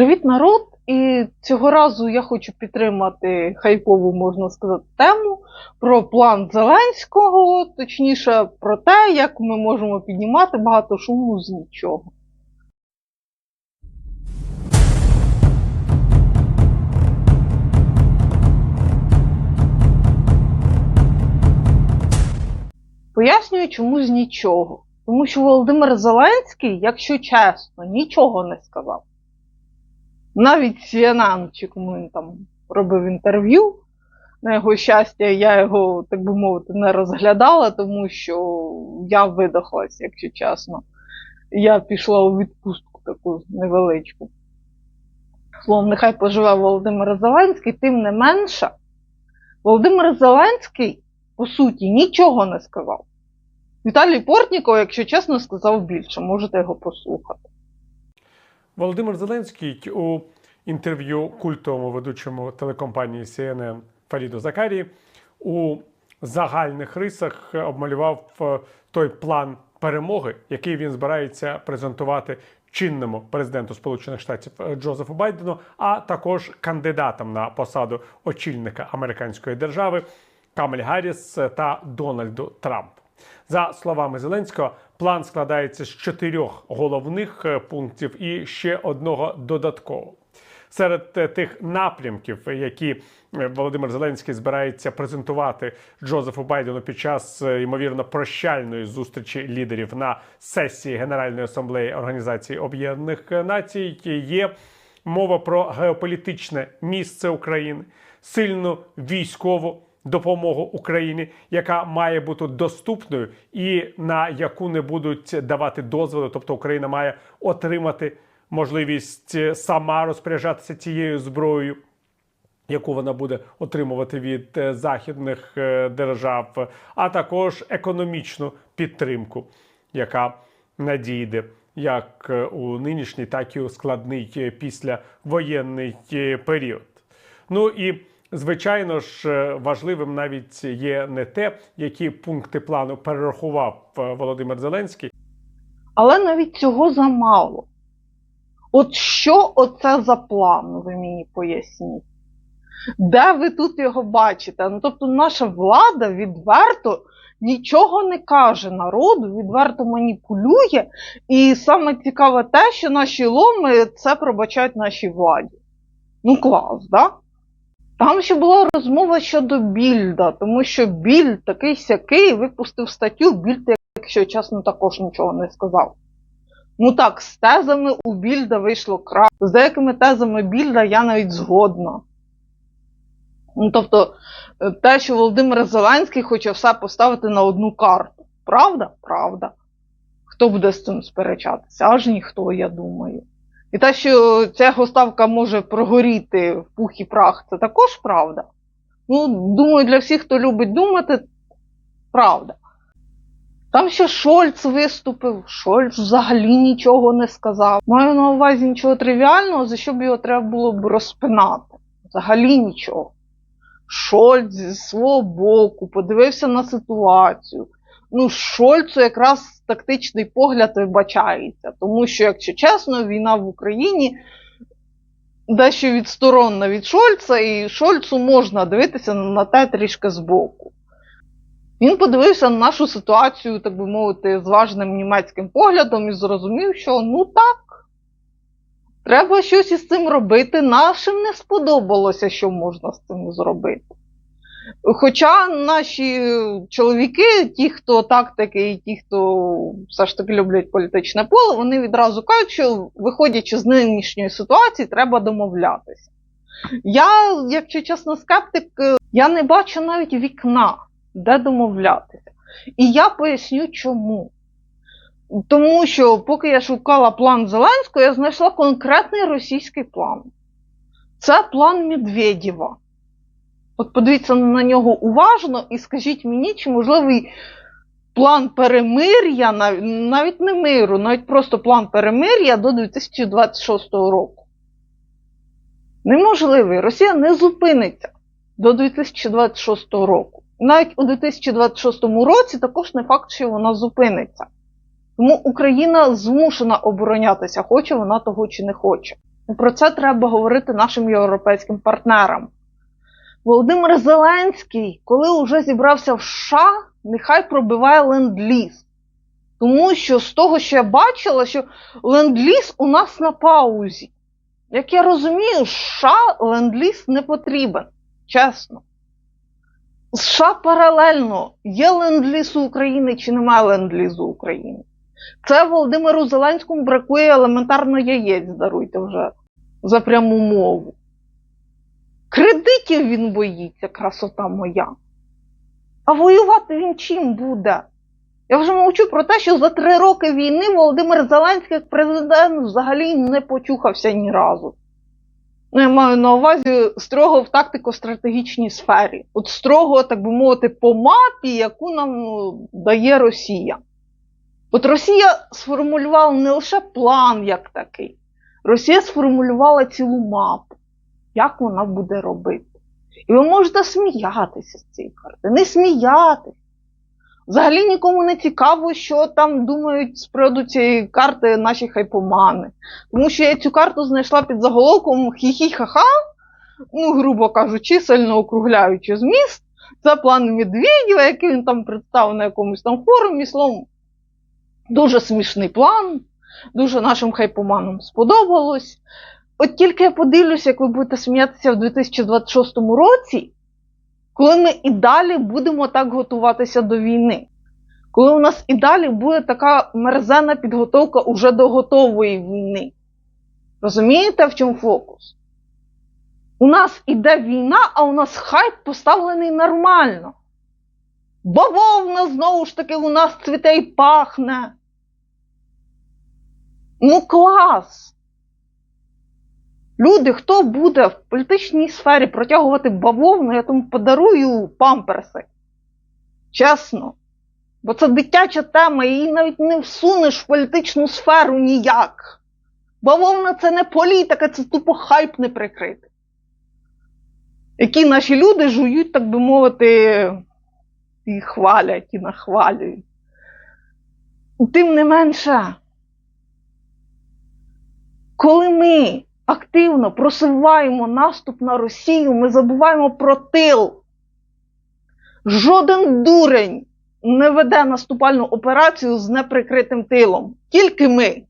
Привіт, народ! І цього разу я хочу підтримати хайпову, можна сказати, тему про план Зеленського, точніше про те, як ми можемо піднімати багато шуму з нічого. Пояснюю, чому з нічого. Тому що Володимир Зеленський, якщо чесно, нічого не сказав. Навіть CNN, чи кому він там робив інтерв'ю, на його щастя, я його, так би мовити, не розглядала, тому що я видохлась, якщо чесно. Я пішла у відпустку таку невеличку. Словом, нехай поживе Володимир Зеленський, тим не менше, Володимир Зеленський, по суті, нічого не сказав. Віталій Портніков, якщо чесно, сказав більше. Можете його послухати. Володимир Зеленський у інтерв'ю культовому ведучому телекомпанії CNN Фаріду Закарі у загальних рисах обмалював е, той план перемоги, який він збирається презентувати чинному президенту Сполучених Штатів е, Джозефу Байдену, а також кандидатам на посаду очільника американської держави Камель Гарріс та Дональду Трампу. За словами Зеленського, план складається з чотирьох головних е, пунктів і ще одного додаткового. Серед е, тих напрямків, які е, Володимир Зеленський збирається презентувати Джозефу Байдену під час ймовірно прощальної зустрічі лідерів на сесії Генеральної асамблеї Організації Об'єднаних Націй, є мова про геополітичне місце України, сильну військову допомогу Україні, яка має бути доступною і на яку не будуть давати дозволи. Тобто Україна має отримати можливість сама розпоряджатися цією зброєю. Яку вона буде отримувати від е, західних е, держав, а також економічну підтримку, яка надійде як е, у нинішній, так і у складний післявоєнний період. Ну і звичайно ж е, важливим навіть є не те, які пункти плану перерахував е, Володимир Зеленський, Але навіть цього замало. От що оце за план, ви мені поясніть? Де ви тут його бачите? Ну, тобто, наша влада відверто нічого не каже народу, відверто маніпулює. І саме цікаве те, що наші ломи це пробачають нашій владі. Ну, клас, да? Там ще була розмова щодо Більда, тому що Більд такий сякий випустив статтю, Більд, якщо чесно, також нічого не сказав. Ну так, з тезами у Більда вийшло краще. З деякими тезами Більда я навіть згодна. Ну, тобто, е, те, що Володимир Зеленський хоче все поставити на одну карту. Правда? Правда. Хто буде з цим сперечатися? Аж ніхто, я думаю. І те, що ця його ставка може прогоріти в пух і прах, це також правда. Ну, думаю, для всіх, хто любить думати, правда. Там ще Шольц виступив, Шольц взагалі нічого не сказав. Маю на увазі нічого тривіального, за що б його треба було б розпинати. Взагалі нічого. Шольц зі свого боку подивився на ситуацію. Ну, Шольцу якраз тактичний погляд вибачається, тому що, якщо чесно, війна в Україні дещо відсторонна від Шольца, і Шольцу можна дивитися на те трішки збоку. Він подивився на нашу ситуацію, так би мовити, з важним німецьким поглядом і зрозумів, що ну так, треба щось із цим робити. Нашим не сподобалося, що можна з цим зробити. Хоча наші чоловіки, ті, хто тактики, і ті, хто все ж таки люблять політичне поле, вони відразу кажуть, що виходячи з нинішньої ситуації, треба домовлятися. Я, якщо чесно, скептик, я не бачу навіть вікна, де домовлятися. І я поясню чому. Тому що, поки я шукала план Зеленського, я знайшла конкретний російський план. Це план Медведєва. От подивіться на нього уважно і скажіть мені, чи можливий план перемир'я, навіть не миру, навіть просто план перемир'я до 2026 року. Неможливий. Росія не зупиниться до 2026 року. Навіть у 2026 році також не факт, що вона зупиниться. Тому Україна змушена оборонятися, хоче вона того чи не хоче. І про це треба говорити нашим європейським партнерам. Володимир Зеленський, коли вже зібрався в США, нехай пробиває ленд-ліз. Тому що з того, що я бачила, що ленд-ліз у нас на паузі. Як я розумію, США ленд-ліз не потрібен. Чесно. США паралельно є ленд-ліз у України чи немає ленд-лізу України. Це Володимиру Зеленському бракує елементарно яєць, даруйте вже за пряму мову. Кредитів він боїться, красота моя. А воювати він чим буде? Я вже мовчу про те, що за три роки війни Володимир Зеленський як президент взагалі не почухався ні разу. Ну, я маю на увазі строго в тактико-стратегічній сфері. От строго, так би мовити, по мапі, яку нам ну, дає Росія. От Росія сформулювала не лише план як такий, Росія сформулювала цілу мапу, як вона буде робити. І ви можете сміятися з цієї карти, не сміятися. Взагалі нікому не цікаво, що там думають з приводу цієї карти наші хайпомани. Тому що я цю карту знайшла під заголовком хі-хі-ха-ха, ну, грубо кажучи, сильно округляючи зміст. Це план Медведєва, який він там представив на якомусь там форумі. Словом, дуже смішний план, дуже нашим хайпоманам сподобалось. От тільки я подивлюся, як ви будете сміятися в 2026 році, коли ми і далі будемо так готуватися до війни. Коли у нас і далі буде така мерзена підготовка уже до готової війни. Розумієте, в чому фокус? У нас іде війна, а у нас хайп поставлений нормально. Бавовна знову ж таки у нас цвіте і пахне. Ну, клас! Люди, хто буде в політичній сфері протягувати бавовну, я тому подарую памперси. Чесно. Бо це дитяча тема, її навіть не всунеш в політичну сферу ніяк. Бавовна це не політика, це тупо хайп не прикритий. Які наші люди жують, так би мовити, і хвалять, і нахвалюють. Тим не менше, коли ми активно просуваємо наступ на Росію, ми забуваємо про тил. Жоден дурень не веде наступальну операцію з неприкритим тилом. Тільки ми.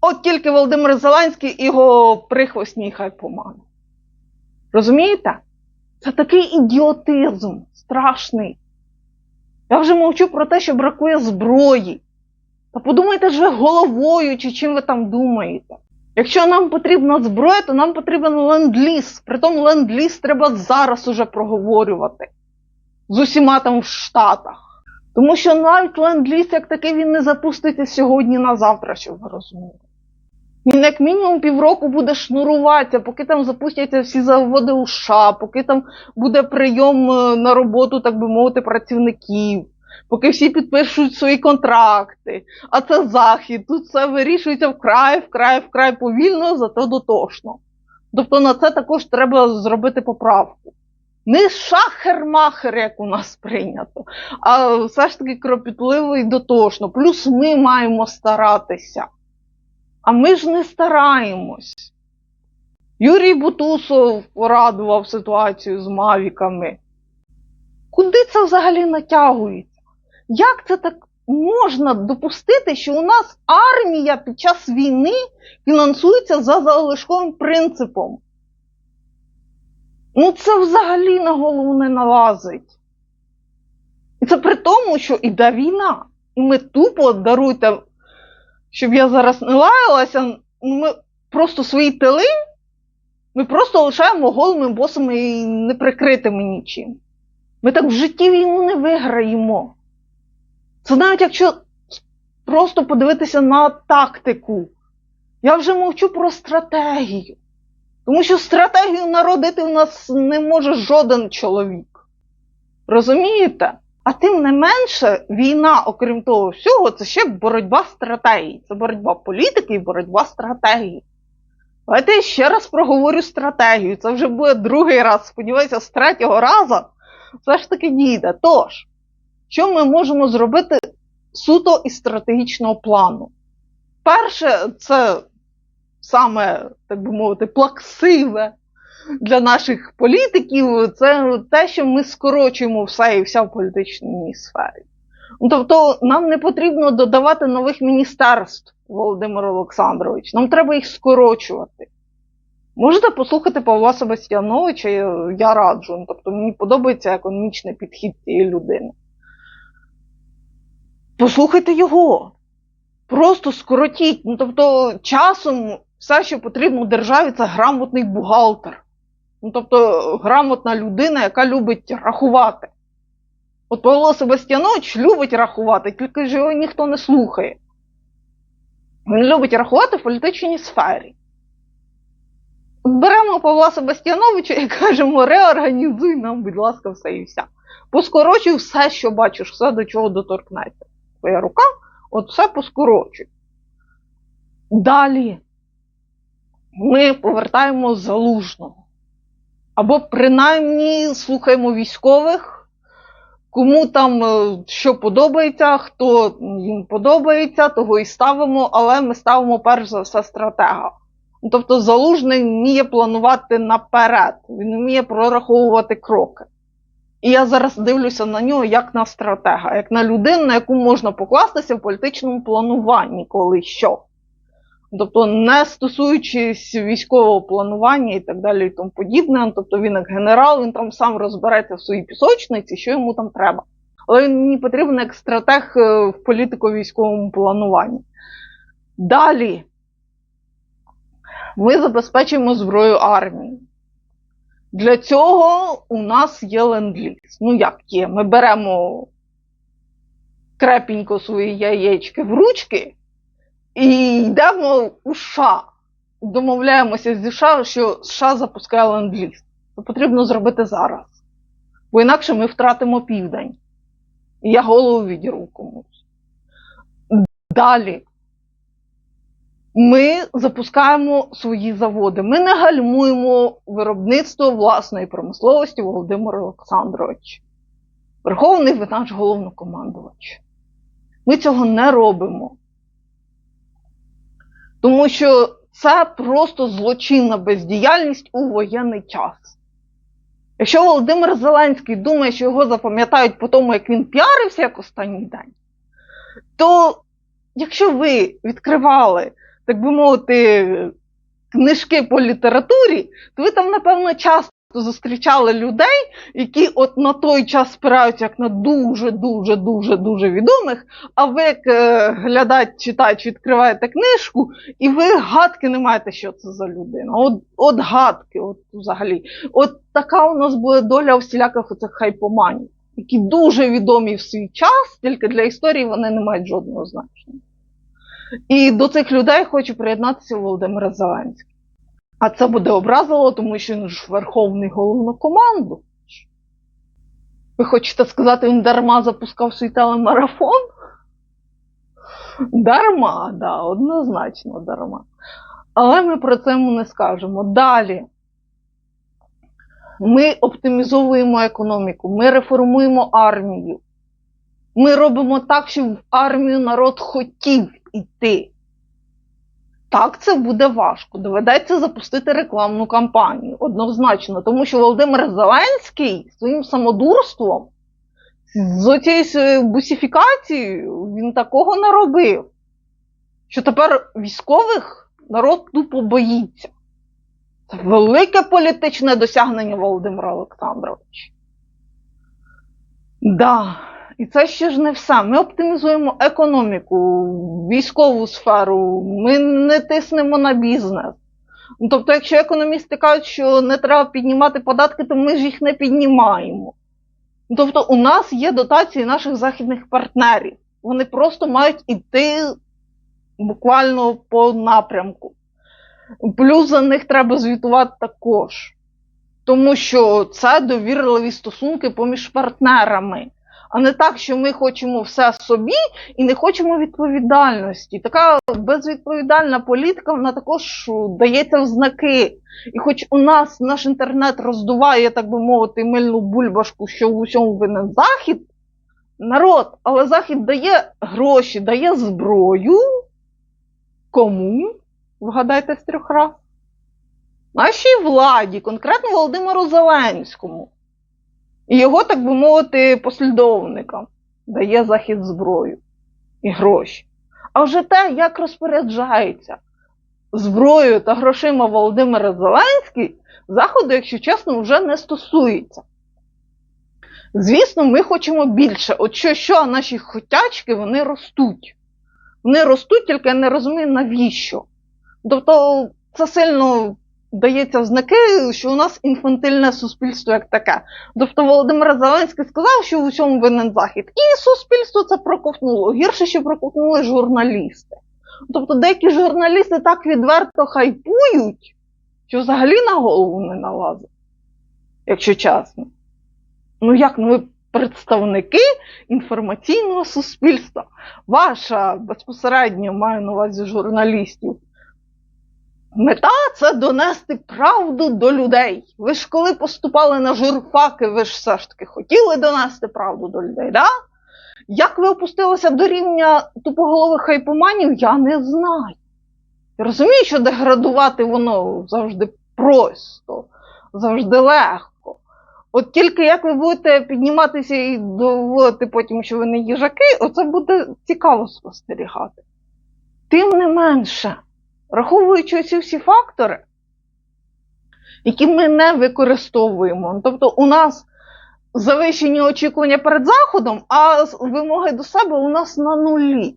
От тільки Володимир Зеленський і його прихвостні хайпомани. Розумієте? Це такий ідіотизм страшний. Я вже мовчу про те, що бракує зброї. Та подумайте ж ви головою, чи чим ви там думаєте. Якщо нам потрібна зброя, то нам потрібен ленд-ліз. Притом ленд-ліз треба зараз уже проговорювати з усіма там в Штатах. Тому що навіть ленд-ліз, як такий, він не запуститься сьогодні на завтра, щоб ви розуміли. Він як мінімум півроку буде шнуруватися, поки там запустяться всі заводи у США, поки там буде прийом е, на роботу, так би мовити, працівників, поки всі підпишуть свої контракти. А це захід. Тут все вирішується вкрай, вкрай, вкрай повільно, зато дотошно. Тобто на це також треба зробити поправку. Не шахер-махер, як у нас прийнято, а все ж таки кропітливо і дотошно. Плюс ми маємо старатися. А ми ж не стараємось. Юрій Бутусов порадував ситуацію з мавіками. Куди це взагалі натягується? Як це так можна допустити, що у нас армія під час війни фінансується за залишковим принципом? Ну, це взагалі на голову не налазить. І це при тому, що іде війна. І ми тупо даруйте, щоб я зараз не лаялася, ну, ми просто свої тили, ми просто лишаємо голими босами і неприкритими нічим. Ми так в житті війну не виграємо. Це навіть якщо просто подивитися на тактику. Я вже мовчу про стратегію. Тому що стратегію народити у нас не може жоден чоловік. Розумієте? А тим не менше, війна, окрім того всього, це ще боротьба стратегії. Це боротьба політики і боротьба стратегії. Давайте я ще раз проговорю стратегію. Це вже буде другий раз. Сподіваюся, з третього разу все ж таки дійде. Тож, що ми можемо зробити суто із стратегічного плану? Перше, це саме, так би мовити, плаксиве для наших політиків, це те, що ми скорочуємо все і вся в політичній сфері. Ну, Тобто нам не потрібно додавати нових міністерств, Володимир Олександрович. Нам треба їх скорочувати. Можете послухати Павла Себастьяновича, я, раджу. Ну, Тобто мені подобається економічний підхід цієї людини. Послухайте його. Просто скоротіть. Ну, тобто, часом все, що потрібно державі, це грамотний бухгалтер. Ну, тобто, грамотна людина, яка любить рахувати. От Павло Себастьянович любить рахувати, тільки ж його ніхто не слухає. Він любить рахувати в політичній сфері. Беремо Павла Себастьяновича і кажемо, реорганізуй нам, будь ласка, все і вся. Поскорочуй все, що бачиш, все, до чого доторкнеться. Твоя рука, все поскорочуй. Далі ми повертаємо залужного. Або принаймні слухаємо військових. Кому там е, що подобається, хто їм подобається, того і ставимо, але ми ставимо перш за все стратега. Тобто залужний вміє планувати наперед, він вміє прораховувати кроки. І я зараз дивлюся на нього як на стратега, як на людину, на яку можна покластися в політичному плануванні, коли що. Тобто, не стосуючись військового планування і так далі, і тому подібне. Тобто він як генерал, він там сам розбереться в своїй пісочниці, що йому там треба. Але він мені потрібен як стратег е, в політико-військовому плануванні. Далі ми забезпечуємо зброю армії. Для цього у нас є ленд-ліз. Ну, як є? Ми беремо крепенько свої яєчки в ручки і йдемо у США. Домовляємося зі США, що США запускає ленд-ліз. Це потрібно зробити зараз. Бо інакше ми втратимо південь. І я голову відірву комусь. Далі. Ми запускаємо свої заводи. Ми не гальмуємо виробництво власної промисловості Володимир Олександрович. Верховний ви наш головнокомандувач. Ми цього не робимо. Тому що це просто злочинна бездіяльність у воєнний час. Якщо Володимир Зеленський думає, що його запам'ятають по тому, як він піарився як останній день, то якщо ви відкривали, так би мовити, книжки по літературі, то ви там, напевно, часто зустрічали людей, які от на той час спираються як на дуже, дуже, дуже, відомих. А ви, як е, глядач, читач, відкриваєте книжку, і ви гадки не маєте, що це за людина. От, от гадки, от взагалі. От така у нас буде доля всіляких оцих хайпоманів, які дуже відомі в свій час, тільки для історії вони не мають жодного значення. І до цих людей хочу приєднатися Володимир Зеленський. А це буде образливо, тому що він ж верховний головнокомандувач. Ви хочете сказати, він дарма запускав свій телемарафон? Дарма, да, однозначно дарма. Але ми про це не скажемо. Далі. Ми оптимізовуємо економіку, ми реформуємо армію. Ми робимо так, щоб в армію народ хотів іти. Так, це буде важко. Доведеться запустити рекламну кампанію однозначно, тому що Володимир Зеленський своїм самодурством, з цією бусифікацією, він такого не робив. Що тепер військових народ тупо боїться. Це велике політичне досягнення Володимира Олександровича. Да. І це ще ж не все. Ми оптимізуємо економіку, військову сферу, ми не тиснемо на бізнес. Ну, Тобто, якщо економісти кажуть, що не треба піднімати податки, то ми ж їх не піднімаємо. Ну, Тобто, у нас є дотації наших західних партнерів. Вони просто мають іти буквально по напрямку. Плюс за них треба звітувати також. Тому що це довірливі стосунки поміж партнерами а не так, що ми хочемо все собі і не хочемо відповідальності. Така безвідповідальна політика вона також дається в знаки. І хоч у нас наш інтернет роздуває, так би мовити, мильну бульбашку, що в усьому винен захід, народ, але захід дає гроші, дає зброю. Кому? Вгадайте з трьох раз. Нашій владі, конкретно Володимиру Зеленському. І його, так би мовити, послідовникам дає захід зброю і гроші. А вже те, як розпоряджається зброєю та грошима Володимира Зеленський, заходу, якщо чесно, вже не стосується. Звісно, ми хочемо більше. От що, що наші хотячки вони ростуть. Вони ростуть, тільки я не розумію, навіщо. Тобто, це сильно дається знаки, що у нас інфантильне суспільство як таке. Тобто Володимир Зеленський сказав, що в усьому винен захід, і суспільство це проковтнуло. Гірше, що проковтнули журналісти. Тобто деякі журналісти так відверто хайпують, що взагалі на голову не налазить, якщо чесно. Ну як ну ви представники інформаційного суспільства? Ваша безпосередньо маю на увазі журналістів. Мета це донести правду до людей. Ви ж коли поступали на журфаки, ви ж все ж таки хотіли донести правду до людей, да? Як ви опустилися до рівня тупоголових хайпоманів, я не знаю. Я розумію, що деградувати воно завжди просто, завжди легко. От тільки як ви будете підніматися і доводити потім, що ви не їжаки, оце буде цікаво спостерігати. Тим не менше, враховуючи ці всі фактори, які ми не використовуємо. Ну, Тобто у нас завищені очікування перед заходом, а вимоги до себе у нас на нулі.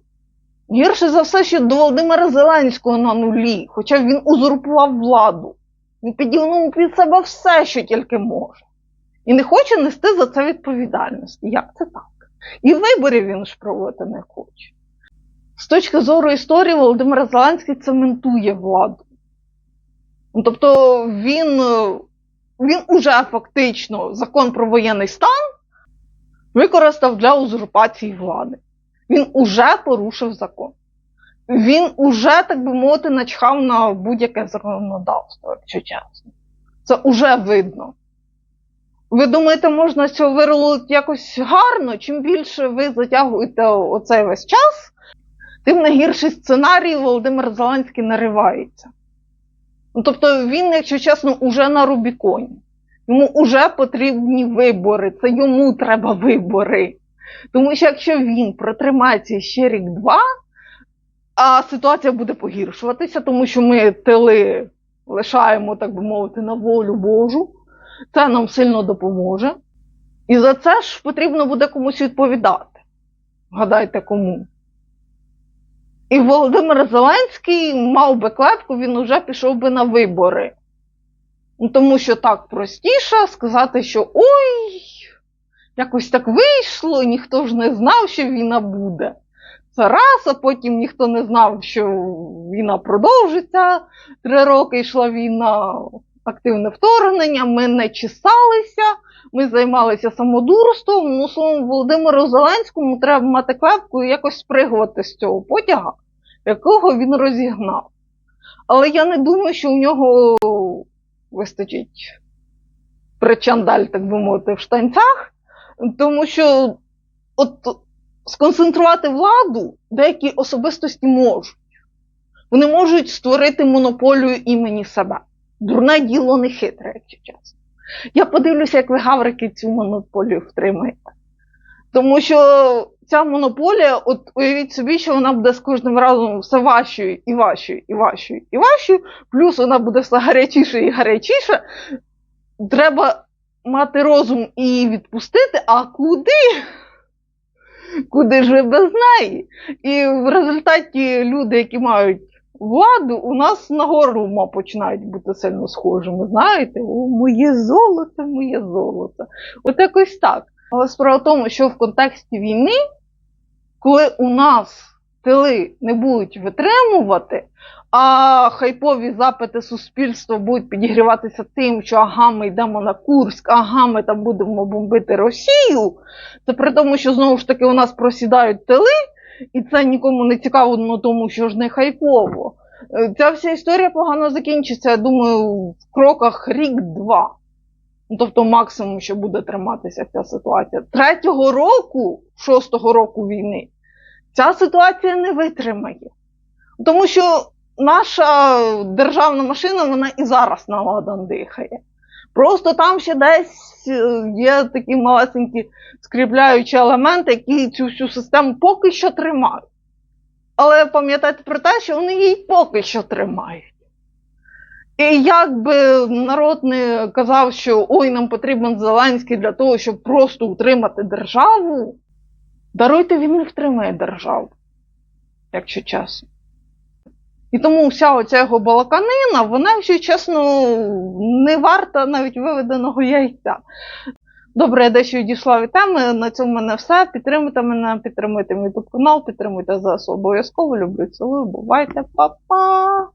Гірше за все, що до Володимира Зеленського на нулі, хоча він узурпував владу. Він підігнув під себе все, що тільки може. І не хоче нести за це відповідальність. Як це так? І виборів він ж проводити не хоче. З точки зору історії, Володимир Зеленський цементує владу. Ну, Тобто він, е, він уже фактично закон про воєнний стан використав для узурпації влади. Він уже порушив закон. Він уже, так би мовити, начхав на будь-яке законодавство, якщо чесно. Це уже видно. Ви думаєте, можна цього вирулити якось гарно? Чим більше ви затягуєте оцей весь час, тим на гірший сценарій Володимир Зеленський наривається. Ну, тобто він, якщо чесно, уже на Рубіконі. Йому вже потрібні вибори. Це йому треба вибори. Тому що якщо він протримається ще рік-два, а ситуація буде погіршуватися, тому що ми тили лишаємо, так би мовити, на волю Божу, це нам сильно допоможе. І за це ж потрібно буде комусь відповідати. Гадайте кому. І Володимир Зеленський мав би клепку, він вже пішов би на вибори. Ну, Тому що так простіше сказати, що ой, якось так вийшло, ніхто ж не знав, що війна буде. Це раз, а потім ніхто не знав, що війна продовжиться. Три роки йшла війна, активне вторгнення, ми не чесалися, ми займалися самодурством. Ну, словом, Володимиру Зеленському треба мати клепку і якось спригувати з цього потяга, якого він розігнав. Але я не думаю, що у нього вистачить причандаль, так би мовити, в штанцях, тому що от сконцентрувати владу деякі особистості можуть. Вони можуть створити монополію імені себе. Дурне діло не хитре, якщо чесно. Я подивлюся, як ви гаврики цю монополію втримаєте. Тому що ця монополія, от уявіть собі, що вона буде з кожним разом все важчою і важчою, і важчою, і важчою, плюс вона буде все гарячіше і гарячіше. Треба мати розум і її відпустити, а куди? Куди ж ви без неї? І в результаті люди, які мають владу, у нас на горло починають бути сильно схожими. Знаєте, о, моє золото, моє золото. От якось так. Але справа в тому, що в контексті війни, коли у нас тили не будуть витримувати, а хайпові запити суспільства будуть підігріватися тим, що ага, ми йдемо на Курськ, ага, ми там будемо бомбити Росію. Це при тому, що знову ж таки у нас просідають тили, і це нікому не цікаво, ну тому що ж не хайпово. Е, Ця вся історія погано закінчиться, я думаю, в кроках рік-два. Ну, Тобто максимум, що буде триматися ця ситуація. Третього року, шостого року війни, ця ситуація не витримає. Тому що наша державна машина, вона і зараз на ладан дихає. Просто там ще десь е, є такі малесенькі скріпляючі елементи, які цю всю систему поки що тримають. Але пам'ятайте про те, що вони її поки що тримають. І як би народ не казав, що ой, нам потрібен Зеленський для того, щоб просто утримати державу, даруйте, він не втримає державу, якщо чесно. І тому вся оця його балаканина, вона, якщо чесно, не варта навіть виведеного яйця. Добре, я дещо відійшла від теми. На цьому в мене все. Підтримуйте мене, підтримуйте мій YouTube канал, підтримуйте ЗСУ обов'язково. Люблю, цілую. Бувайте, па-па!